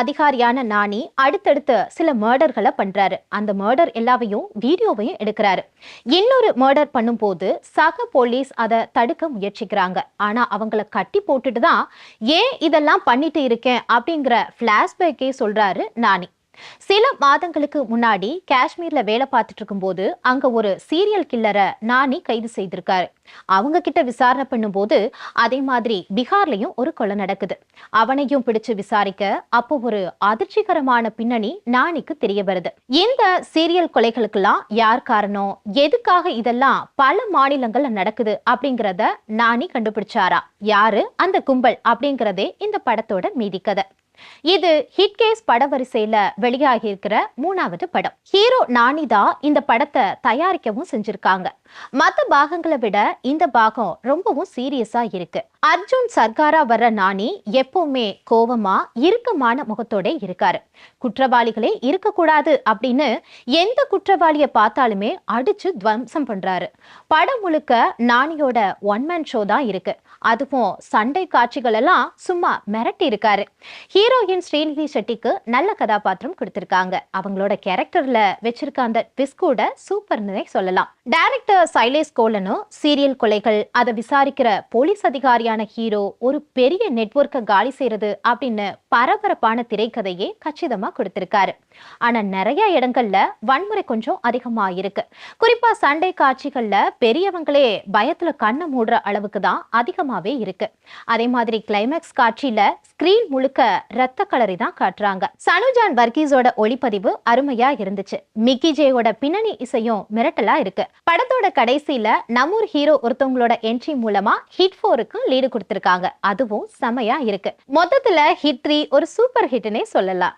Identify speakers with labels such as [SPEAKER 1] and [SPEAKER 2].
[SPEAKER 1] அதிகாரியான நாணி அடுத்தடுத்து சில மர்டர்களை பண்றாரு. அந்த மர்டர் எல்லாவையும் வீடியோவையும் எடுக்கிறாரு. இன்னொரு மர்டர் பண்ணும்போது சக போலீஸ் அதை தடுக்க முயற்சிக்கிறாங்க. ஆனா அவங்கள கட்டி போட்டுட்டு தான் ஏன் இதெல்லாம் பண்ணிட்டு இருக்கேன்? அப்படிங்கிற பிளாஷ்பேக்கே சொல்றாரு நாணி. சில மாதங்களுக்கு முன்னாடி காஷ்மீர்ல வேலை பார்த்துட்டு இருக்கும்போது அங்க ஒரு சீரியல் கில்லரை நானி கைது செய்திருக்காரு. அவங்க கிட்ட விசாரணை பண்ணும்போது அதே மாதிரி பீகார்லயும் ஒரு கொலை நடக்குது. அவனையும் பிடிச்சு விசாரிக்க அப்போ ஒரு அதிர்ச்சிகரமான பின்னணி நானிக்கு தெரிய வருது. இந்த சீரியல் கொலைகளுக்கெல்லாம் யார் காரணம்? எதுக்காக இதெல்லாம் பல மாநிலங்கள்ல நடக்குது அப்படிங்கறத நானி கண்டுபிடிச்சாரா? யாரு? அந்த கும்பல் அப்படிங்கறதே இந்த படத்தோட மீதி கதை. இது ஹிட் கேஸ் படவரிசையில வெளியாகி இருக்கிற மூணாவது படம். ஹீரோ நானிதா இந்த படத்தை தயாரிக்கவும் செஞ்சிருக்காங்க. மத்த பாகங்களை விட இந்த பாகம் ரொம்பவும் சீரியஸா இருக்கு. அர்ஜுன் சர்க்காரா வர்ற நாணி எப்பவுமே கோவமா இறுக்கமான முகத்தோட இருக்காரு. குற்றவாளிகளே இருக்கக்கூடாது அப்படின்னு எந்த குற்றவாளியை பார்த்தாலுமே அடிச்சு துவம்சம் பண்றாரு. படம் முழுக்க நாணியோட ஒன் மேன் ஷோ தான் இருக்கு. அதுவும் சண்டை காட்சிகள் எல்லாம் சும்மா மிரட்டி இருக்காரு. ஹீரோயின் ஸ்ரீநிதி செட்டிக்கு நல்ல கதாபாத்திரம் கொடுத்திருக்காங்க. அவங்களோட கேரக்டர்ல வச்சிருக்க அந்த ட்விஸ்ட் கூட சூப்பர்னே சொல்லலாம். டைரக்டர் சைலேஷ் கோலனும் சீரியல் கொலைகள் அதை விசாரிக்கிற போலீஸ் மாதிரியான ஹீரோ ஒரு பெரிய நெட்வொர்க்கை காலி செய்யறது அப்படின்னு பரபரப்பான திரைக்கதையே கச்சிதமா கொடுத்திருக்காரு. ஆனா நிறைய இடங்கள்ல வன்முறை கொஞ்சம் அதிகமா இருக்கு. குறிப்பா சண்டை காட்சிகள்ல பெரியவங்களே பயத்துல கண்ணை மூடுற அளவுக்கு தான் அதிகமாவே இருக்கு. அதே மாதிரி கிளைமேக்ஸ் காட்சியில ஸ்கிரீன் முழுக்க ரத்த கலரி தான் காட்டுறாங்க. சனுஜான் வர்கீஸோட ஒளிப்பதிவு அருமையா இருந்துச்சு. மிக்கி ஜேயோட பின்னணி இசையும் மிரட்டலா இருக்கு. படத்தோட கடைசியில நம்மூர் ஹீரோ ஒருத்தவங்களோட என்ட்ரி மூலமா ஹிட் ஃபோருக்கு லீட் கொடுத்திருக்காங்க. அதுவும் செமையா இருக்கு. மொத்தத்துல ஹிட் த்ரீ ஒரு சூப்பர் ஹிட்னே சொல்லலாம்.